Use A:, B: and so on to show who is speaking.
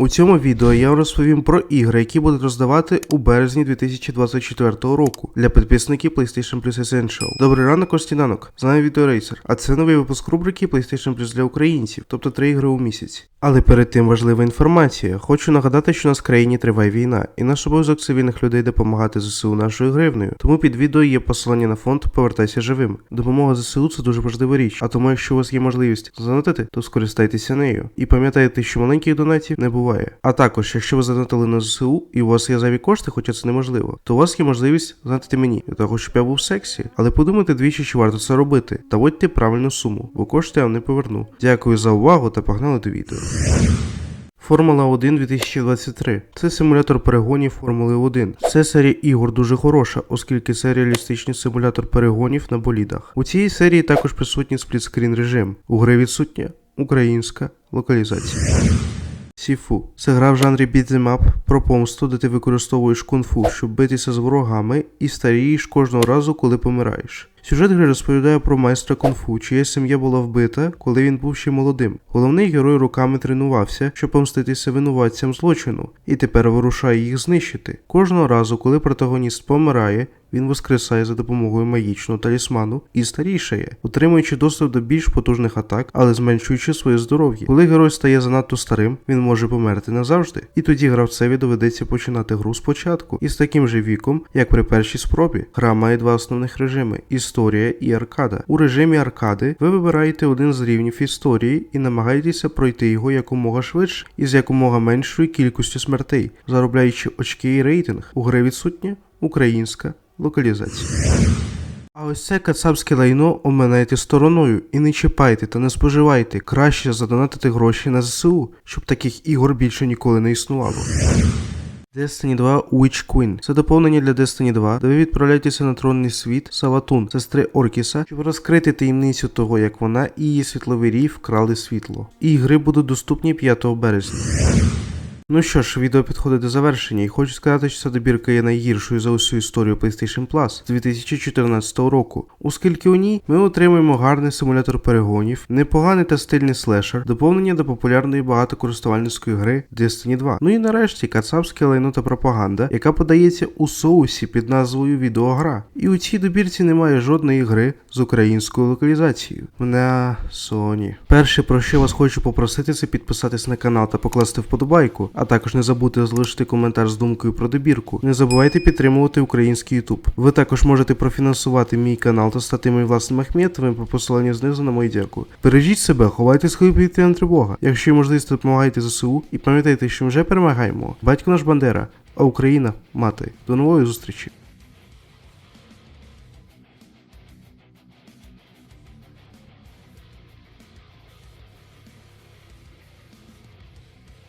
A: У цьому відео я вам розповім про ігри, які будуть роздавати у березні 2024 року для підписників PlayStation Plus Essential. Добрий ранок, ось. З нами відеорейсер, а це новий випуск рубрики PlayStation Plus для українців, тобто три ігри у місяць. Але перед тим важлива інформація. Хочу нагадати, що у нас в країні триває війна, і наш обов'язок цивільних людей допомагати ЗСУ нашою гривнею. Тому під відео є посилання на фонд Повертайся живим. Допомога ЗСУ це дуже важлива річ. А тому, якщо у вас є можливість задонатити, то скористайтеся нею. І пам'ятайте, що маленьких донатів не буває. А також, якщо ви задонатили на ЗСУ і у вас є зайві кошти, хоча це неможливо, то у вас є можливість задонатити мені для того, щоб я був в сексі. Але подумайте двічі, чи варто це робити, та вводьте правильну суму, бо кошти я вам не поверну. Дякую за увагу та погнали до відео. Формула 1 2023 це симулятор перегонів Формули 1. Це серія ігор дуже хороша, оскільки це реалістичний симулятор перегонів на болідах. У цій серії також присутній сплітскрін режим. У гри відсутня українська локалізація. Сіфу це гра в жанрі бітемап про помсту, де ти використовуєш кунг-фу, щоб битися з ворогами, і старієш кожного разу, коли помираєш. Сюжет гри розповідає про майстра кунг-фу, чия сім'я була вбита, коли він був ще молодим. Головний герой руками тренувався, щоб помститися винуватцям злочину, і тепер вирушає їх знищити. Кожного разу, коли протагоніст помирає, він воскресає за допомогою магічного талісману і старішає, отримуючи доступ до більш потужних атак, але зменшуючи своє здоров'я. Коли герой стає занадто старим, він може померти назавжди. І тоді гравцеві доведеться починати гру спочатку із таким же віком, як при першій спробі. Гра має два основних режими: історія і аркада. У режимі аркади ви вибираєте один з рівнів історії і намагаєтеся пройти його якомога швидше і з якомога меншою кількістю смертей, заробляючи очки і рейтинг. У гри відсутня українська локалізація. А ось це кацапське лайно оминайте стороною і не чіпайте та не споживайте. Краще задонатити гроші на ЗСУ, щоб таких ігор більше ніколи не існувало. Destiny 2 Witch Queen. Це доповнення для Destiny 2, де ви відправляєтеся на тронний світ Саватун, сестри Оркіса, щоб розкрити таємницю того, як вона і її світловий рій вкрали світло. Ігри будуть доступні 5 березня. Ну що ж, відео підходить до завершення, і хочу сказати, що ця добірка є найгіршою за усю історію PlayStation Plus з 2014 року, оскільки у ній ми отримуємо гарний симулятор перегонів, непоганий та стильний слешер, доповнення до популярної багатокористувальницької гри Destiny 2. Ну і нарешті кацапське лайно та пропаганда, яка подається у соусі під назвою відеогра. І у цій добірці немає жодної гри з українською локалізацією. Мене Sony. Перше, про що вас хочу попросити, це підписатись на канал та покласти вподобайку, а також не забудьте залишити коментар з думкою про добірку. Не забувайте підтримувати український YouTube. Ви також можете профінансувати мій канал та стати моїм власним Ахметовим по посиланню знизу на мою дяку. Бережіть себе, ховайте свою повітряна тривога. Якщо є можливість, допомагайте ЗСУ і пам'ятайте, що ми вже перемагаємо. Батько наш Бандера, а Україна мати. До нової зустрічі!